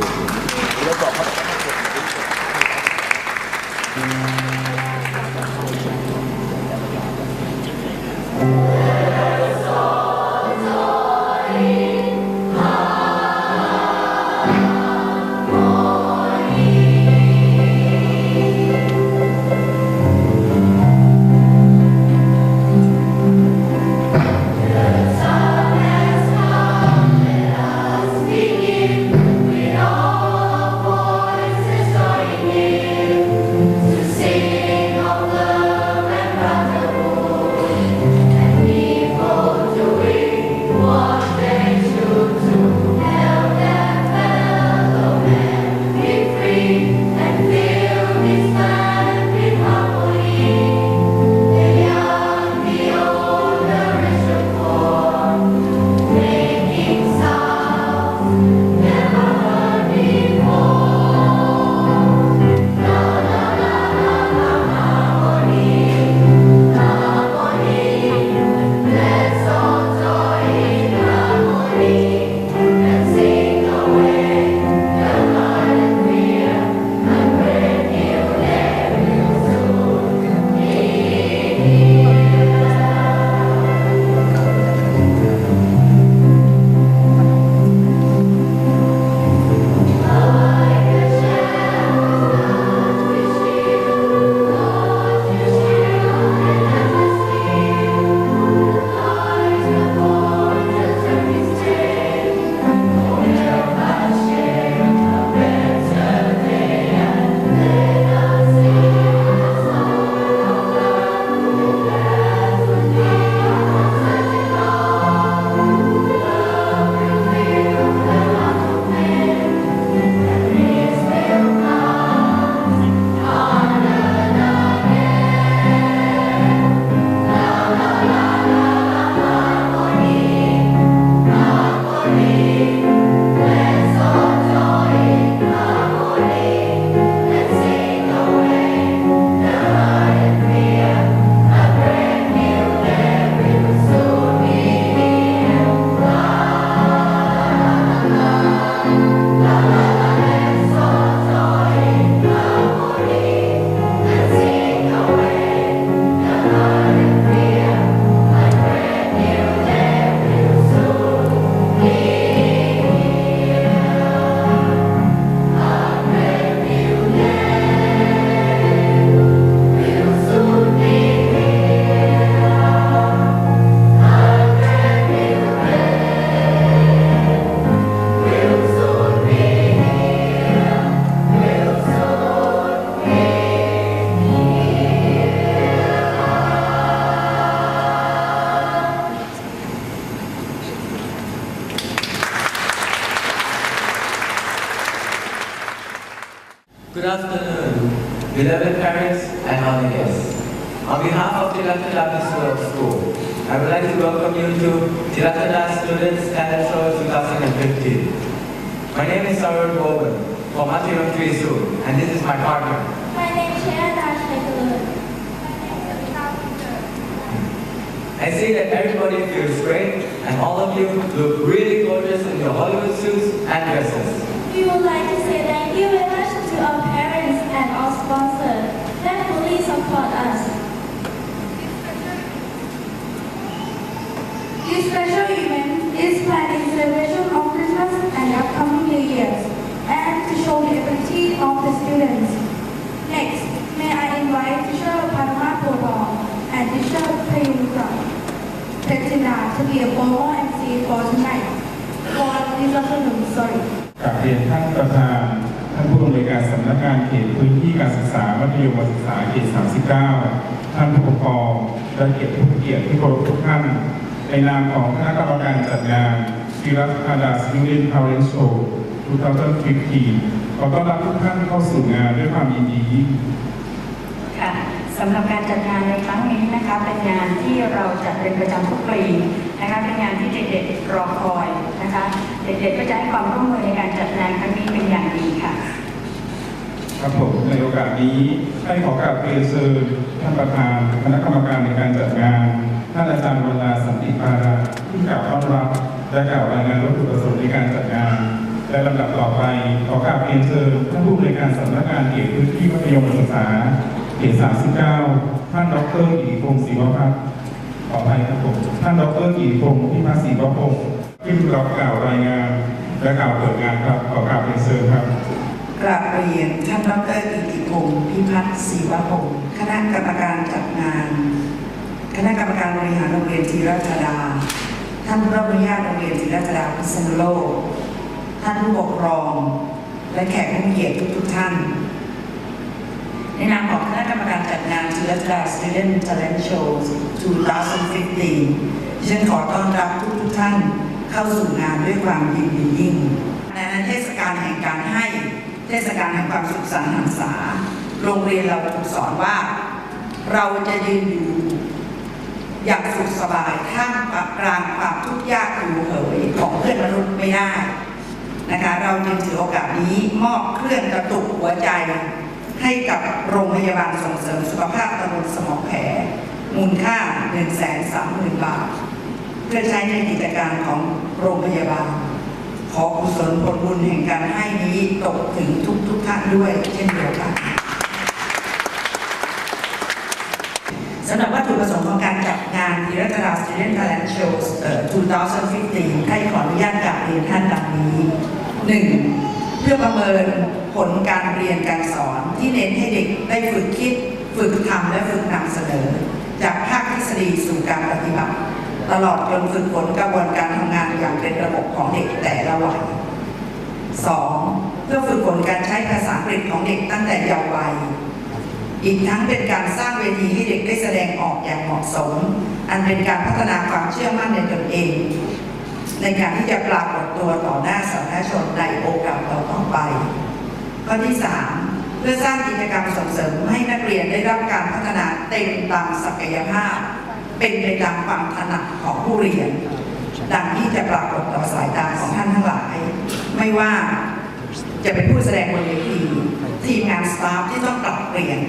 แล้ Good afternoon, beloved parents and honored guests. On behalf of Tilatada Visual School, I would like to welcome you to Tilatada Students Standard Show 2015. My name is Sarah Bowen from Tree Zoo, and this is my partner. My name is Shakalun. I see that everybody feels great, and all of you look really gorgeous in your Hollywood suits and dresses. We would like to say thank you much to our parents and our sponsors that fully support us. This special event is planned in celebration of Christmas and upcoming New Year's and to show the ability of the students. Next, may I invite Teacher Padma Popal and Teacher Prayuka Petina to be a formal MC for tonight. For this afternoon, sorry. กราบเรียนท่านประธาน สำนักงานเขตพื้นที่การศึกษามัธยมศึกษาเขต 39 ท่านผู้ปกครองและเกียรติผู้เกียรติที่เคารพทุกท่าน ในนามของคณะกรรมการจัดงานศิรัตอาดาสยูเนียนพาวเวอร์โชว์2015ขอต้อนรับทุกท่านเข้าสู่งานด้วยความยินดีค่ะสำหรับการจัดงานในครั้งนี้นะคะเป็นงานที่เราจัดเป็นประจำทุกปีนะคะเป็นงานที่เด็กๆรอคอยนะคะ เด็กๆก็จะให้ความร่วมมือในการจัดงานครั้งนี้เป็นอย่างดีค่ะ ครับผมในโอกาสนี้ให้ขอกราบเรียนเชิญท่านประธานคณะกรรมการในการจัดงานท่านอาจารย์วราสันติปาราที่กล่าวต้อนรับและกล่าวรายงานวัตถุประสงค์ในการจัดงาน และลำดับต่อไปขอกราบเรียนเชิญท่านผู้บริการสำนักงานเขตพื้นที่มัธยมศึกษาเขต39 ท่านดรกิติพงศ์ศรีวพัฒน์ขออภัยครับผมท่านดรกิติพงศ์พิพัฒน์ศรีวพงศ์ขึ้นรับกล่าวรายงานและกล่าวเปิดงานครับขอกราบเรียนเชิญครับ กราบเรียนท่านดรกิติพงศ์พิพัฒน์ศรีวพงศ์คณะกรรมการจัดงาน คณะกรรมการบริหารโรงเรียนธีรธดา ท่านผู้รับอนุญาตโรงเรียนธีรธดาพิษณุโลก ท่านผู้ปกครอง และแขกผู้มีเกียรติทุกๆท่าน ในนามของคณะกรรมการจัดงานธีรธดา Student Talent Show 2015ดิฉันขอต้อนรับทุกๆท่านเข้าสู่งานด้วยความยินดียิ่งในเทศกาลแห่งการให้ ทศกาลแห่งความสุขสันต์หันษา โรงเรียนเราถูกสอนว่า เราจะยืนอยู่อย่างสุขสบายท่ามกลางความทุกข์ยากหิวเหยของเพื่อนมนุษย์ไม่ได้นะคะเราจึงถือโอกาสนี้มอบเครื่องกระตุกหัวใจ ให้กับโรงพยาบาลส่งเสริมสุขภาพตำบลสมองแผลมูลค่า1 3 0 0 0 0 บาท เพื่อใช้ในกิจการของโรงพยาบาล ขอกุศลผลบุญแห่งการให้นี้ตกถึงทุกทุกท่านด้วยเช่นเดียวกันสำหรับวัตถุประสงค์ของการจัดงานธีรธรา Student Talent Show เอ่อ2015ให้ขออนุญาตกราบเรียนท่านดังนี้ 1. เพื่อประเมินผลการเรียนการสอนที่เน้นให้เด็กได้ฝึกคิด ฝึกทำและฝึกนำเสนอ จากภาคทฤษฎีสู่การปฏิบัติ ตลอดจนฝึกฝนกระบวนการทำงานอย่างเป็นระบบของเด็กแต่ละวัย 2. เพื่อฝึกฝนการใช้ภาษาอังกฤษของเด็กตั้งแต่เยาว์วัย อีกทั้งเป็นการสร้างเวทีให้เด็กได้แสดงออกอย่างเหมาะสม อันเป็นการพัฒนาความเชื่อมั่นในตนเอง ในการที่จะปรากฏตัวต่อหน้าสาธารณชนในโอกาสต่อๆไป ข้อที่ 3 เพื่อสร้างกิจกรรมส่งเสริมให้นักเรียนได้รับการพัฒนาเต็มตามศักยภาพ เป็นไปตามความถนัดของผู้เรียน ดังที่จะปรากฏต่อสายตาของท่านทั้งหลาย ไม่ว่าจะเป็นผู้แสดงบนเวทีทีมงานสตาฟที่ต้องปรับเปลี่ยน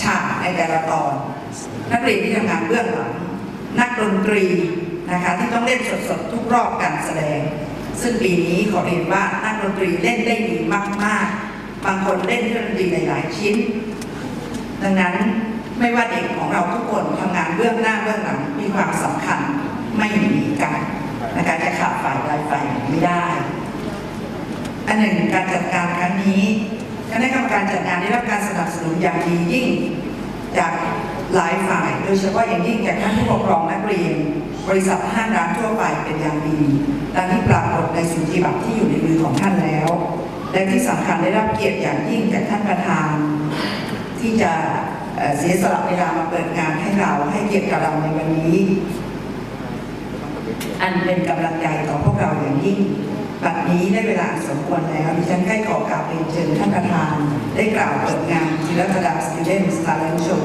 ฉากในแต่ละตอน นักเรียนที่ทำงานเบื้องหลัง นักดนตรีนะคะที่ต้องเล่นสดๆทุกรอบการแสดง ซึ่งปีนี้ขอเรียนว่านักดนตรีเล่นได้ดีมากๆ บางคนเล่นเครื่องดนตรีหลายๆชิ้น ดังนั้น ไม่ว่าเด็กของเราทุกคนทำงานเบื้องหน้าเบื้องหลังมีความสำคัญไม่หนีกันนะคะจะขาดฝ่ายใดฝ่ายหนึ่งไม่ได้ อันหนึ่งการจัดการครั้งนี้คณะกรรมการจัดงานได้รับการสนับสนุนอย่างดียิ่ง จากหลายฝ่ายโดยเฉพาะอย่างยิ่งจากท่านผู้ปกครองนักเรียน บริษัทห้างร้านทั่วไปเป็นอย่างดีดังที่ปรากฏในสุนทรีบัตรที่อยู่ในมือของท่านแล้ว และที่สำคัญได้รับเกียรติอย่างยิ่งจากท่านประธาน ที่จะ เสียสละเวลามาเปิดงานให้เราให้เกียรติกับเราในวันนี้ อันเป็นกำลังใจต่อพวกเราอย่างยิ่งบัดนี้ได้เวลาสมควรแล้วดิฉันได้ขอกราบเรียนเชิญท่านประธาน ได้กล่าวเปิดงานจิรธดา Student Talent Show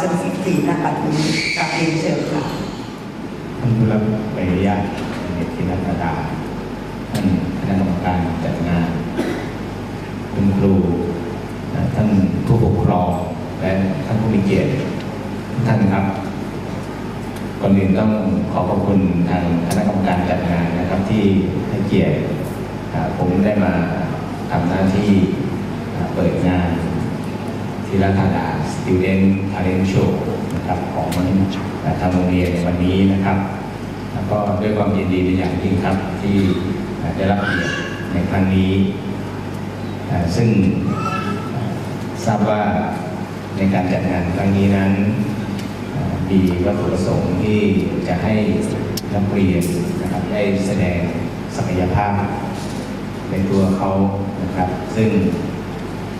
2015ณบัดนี้กราบเรียนเชิญค่ะท่านผู้รับใบอนุญาตในที่นักดาท่านคณะกรรมการจัดงาน คุณครูและท่านผู้ปกครอง และท่านผู้มี เกียรติท่านครับก่อนอื่นต้องขอขอบคุณทางคณะกรรมการจัดงานนะครับที่ให้เกียรติผมได้มาทำหน้าที่เปิดงานทีละธาดา Student Talent Show นะครับของทางโรงเรียนในวันนี้นะครับ แล้วก็ด้วยความยินดีเป็นอย่างยิ่งครับที่ได้รับเกียรติในครั้งนี้ ซึ่งทราบว่า ในการจัดงานครั้งนี้นั้นมีวัตถุประสงค์ที่จะให้นักเรียนนะครับได้แสดงศักยภาพในตัวเขานะครับ ซึ่ง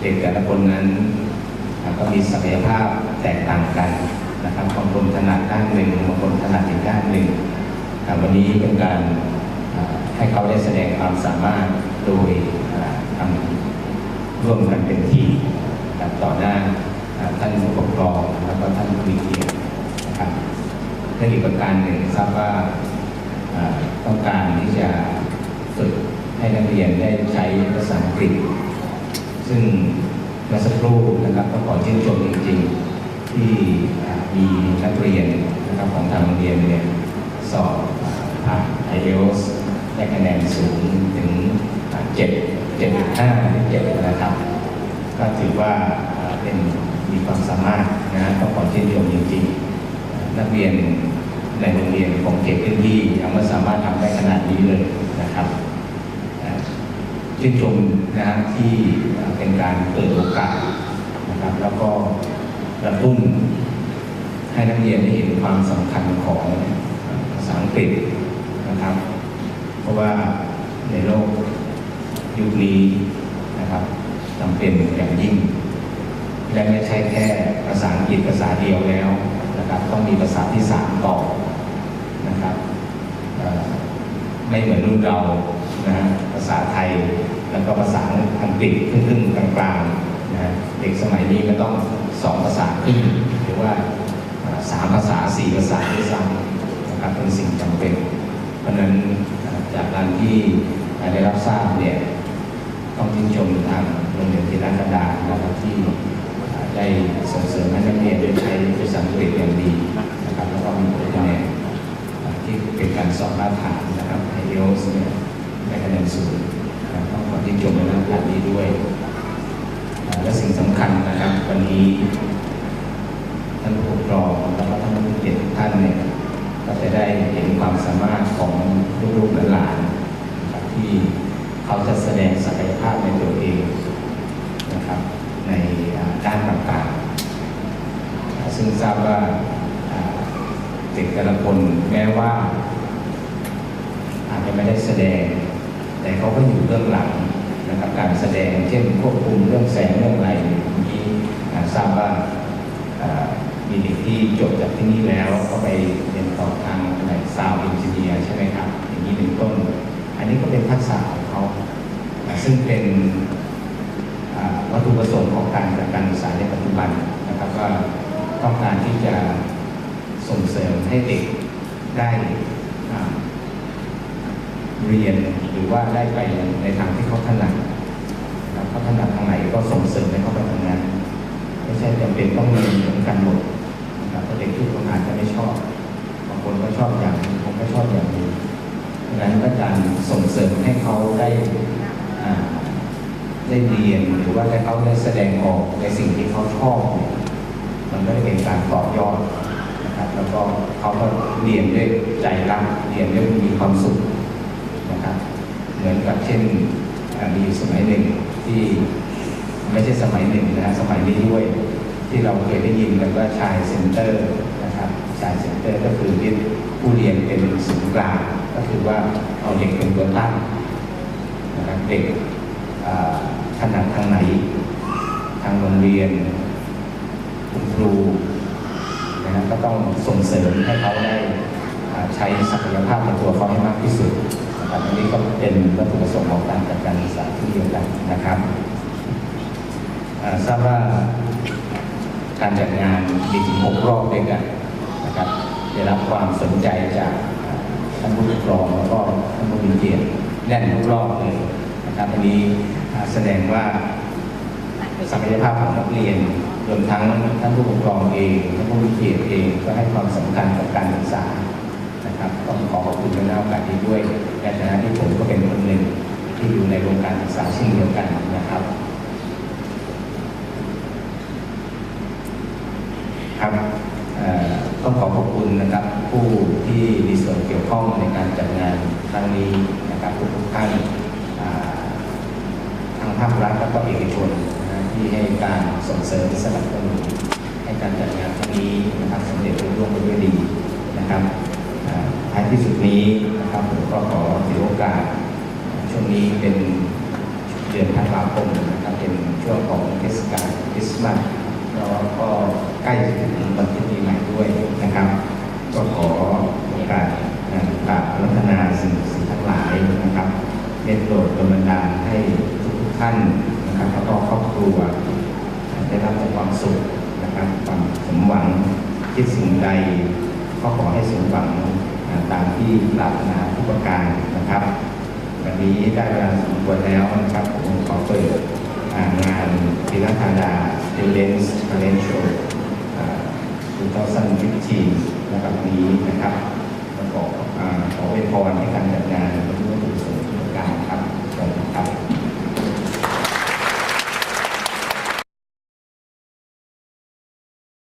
เด็กแต่ละคนนั้นก็มีศักยภาพแตกต่างกันนะครับบางคนถนัดด้านหนึ่งบางคนถนัดอีกด้านหนึ่งวันนี้เป็นการให้เขาได้แสดงความสามารถโดยทำร่วมกันเป็นทีมต่อหน้า ท่านผู้ปกครองแล้วก็ท่านผู้มีเกียรตินะครับและอีกประการหนึ่งทราบว่าต้องการที่จะฝึกให้นักเรียนได้ใช้ภาษาอังกฤษ ซึ่งเมื่อสักครู่นะครับก็ขอชื่นชมจริง ๆ ที่มีนักเรียนนะครับของทางโรงเรียนเนี่ยสอบอ่าผ่าน IELTS ได้คะแนนสูงถึงเจ็ดเจ็ดห้าเจ็ดนะครับ ก็ถือว่าเป็น มีความสามารถนะต้องขอชื่นชมจริงๆนักเรียนในโรงเรียนของเขตพื้นที่ยังไม่สามารถทำได้ขนาดนี้เลยนะครับชื่นชมนะที่เป็นการเปิดโอกาสนะครับ แล้วก็กระตุ้นให้นักเรียนได้เห็นความสำคัญของภาษาอังกฤษนะครับ เพราะว่าในโลกยุคนี้นะครับจำเป็นอย่างยิ่ง และไม่ใช่แค่ภาษาอังกฤษภาษาเดียวแล้วนะครับต้องมีภาษาที่สามต่อนะครับไม่เหมือนรุ่นเรานะฮะภาษาไทยแล้วก็ภาษาอังกฤษครึ่งๆกลางๆนะเด็กสมัยนี้มันต้องสองภาษาครึ่งหรือว่าสามภาษาสี่ภาษาด้วยซ้ำนะครับเป็นสิ่งจำเป็น เพราะฉะนั้นจากการที่ได้รับทราบเนี่ยต้องชื่นชมทางโรงเรียนที่รัชดานะครับที่ ได้ส่งเสริมให้นักเรียนได้ใช้ภาษาอังกฤษอย่างดีนะครับแล้วก็มีผลคะแนนที่เป็นการสอบมาตรฐานนะครับไอเอลเนี่ยได้คะแนนสูงนะครับต้องขอชื่ชมในเรื่อการนี้ด้วย และสิ่งสำคัญนะครับ วันนี้ท่านผู้ปกครองแล้วก็ท่านผู้เกียรติทุกท่านเนี่ยก็จะได้เห็นความสามารถของลูกๆหลานที่เขาจะแสดงศักยภาพในตัวเองนะครับ ในอ่าด้านต่างๆอ่าซึ่ง ทราบว่าเด็กแต่ละคนแม้ว่า อาจจะไม่ได้แสดง แต่เขาก็อยู่เบื้องหลังนะครับการแสดงเช่นควบคุมเรื่องแสงเรื่องอะไรเมื่อกี้ทราบว่ามีเด็กที่จบจากที่นี่แล้วก็ไปเรียนต่อทางอะไรซาวด์เอนจิเนียร์ใช่ไหมครับอย่างนี้เป็นต้น อันนี้ก็เป็นทักษะของเขาซึ่งเป็นวัตถุประสงค์ของการจัดการศึกษาในปัจจุบันนะครับว่า ต้องการที่จะส่งเสริมให้เด็กได้เรียนหรือว่าได้ไปในทางที่เขาถนัดนะครับเขาถนัดทางไหนก็ส่งเสริมให้เขาไปทางนั้นไม่ใช่จำเป็นต้องเรียนเหมือนกันหมดนะครับเด็กทุกคนอาจจะไม่ชอบบางคนก็ชอบอย่างนึงบางคนก็ชอบอย่างนึงดังนั้นก็การส่งเสริมให้เขาได้ได้เรียนหรือว่าให้เขาได้แสดงออกในสิ่งที่เขาชอบเนี่ย มันก็จะเป็นการต่อยอดนะครับแล้วก็เขาก็เรียนด้วยใจรักเรียนด้วยมีความสุขนะครับเหมือนกับเช่นมีอยู่สมัยหนึ่งที่ไม่ใช่สมัยหนึ่งนะสมัยนี้ด้วย ที่เราเคยได้ยินกันว่าชายเซ็นเตอร์นะครับชายเซ็นเตอร์ก็คือที่ผู้เรียนเป็นศูนย์กลางก็คือว่าเอาเด็กเป็นตัวตั้งนะครับเด็กอ่าถนัดทางไหน ทางโรงเรียน ครูนะฮะก็ต้องส่งเสริมให้เขาได้ใช้ศักยภาพในตัวเขาให้มากที่สุดนะครับอันนี้ก็เป็นวัตถุประสงค์ของการจัดการศึกษาที่เดียวกันนะครับทราบว่าการจัดงานมีถึงหกรอบด้วยกันนะครับได้รับความสนใจจากท่านผู้ปกครองแล้วก็ท่านผู้มีเกียรติแน่นทุกรอบเลยนะครับอันนี้แสดงว่าศักยภาพของนักเรียน รวมทั้งท่านผู้ปกครองเองท่านผู้มีเกียรติเองก็ให้ความสำคัญกับการศึกษานะครับต้องขอขอบคุณในโอกาสนี้ด้วยในฐานะที่ผมก็เป็นคนหนึ่งที่อยู่ในโรงการศึกษาเช่นเดียวกันนะครับครับต้องขอขอบคุณนะครับผู้ที่มีส่วนเกี่ยวข้องในการจัดงานครั้งนี้นะครับทุกๆท่านอ่า ทางภาครัฐและก็เอกชนนะฮะที่ให้ การส่งเสริมสนับสนุนให้การจัดงานครั้งนี้นะครับสำเร็จรุ่ร่วงไปด้วยดีนะครับท้ายที่สุดนี้นะครับผมก็ขอถือโอกาส ช่วงนี้เป็นเดือนธันวาคมนะครับเป็นช่วงของเทศกาลคริสต์มาสแล้วก็ใกล้จะถึงวันที่ปีใหม่ด้วยนะครับ ก็ขอโอกาสกราบรัตนาสิ่งสิ่งทั้งหลายนะครับเมตโปรดดลบันดาลให้ทุกๆท่านนะครับแล้วก็ครอบครัว ได้รับแต่ความสุขนะครับความสมหวังคิดสิ่งใด ก็ขอให้สมหวังตามที่ปรารถนาทุกประการนะครับ วันนี้ได้เวลาสมควรแล้วนะครับผมขอเปิดงานพิรัธาดา Students Talent Show อ่า2015นะครับนี้นะครับแล้วก็อ่าขอเป็นพรให้การจัดงาน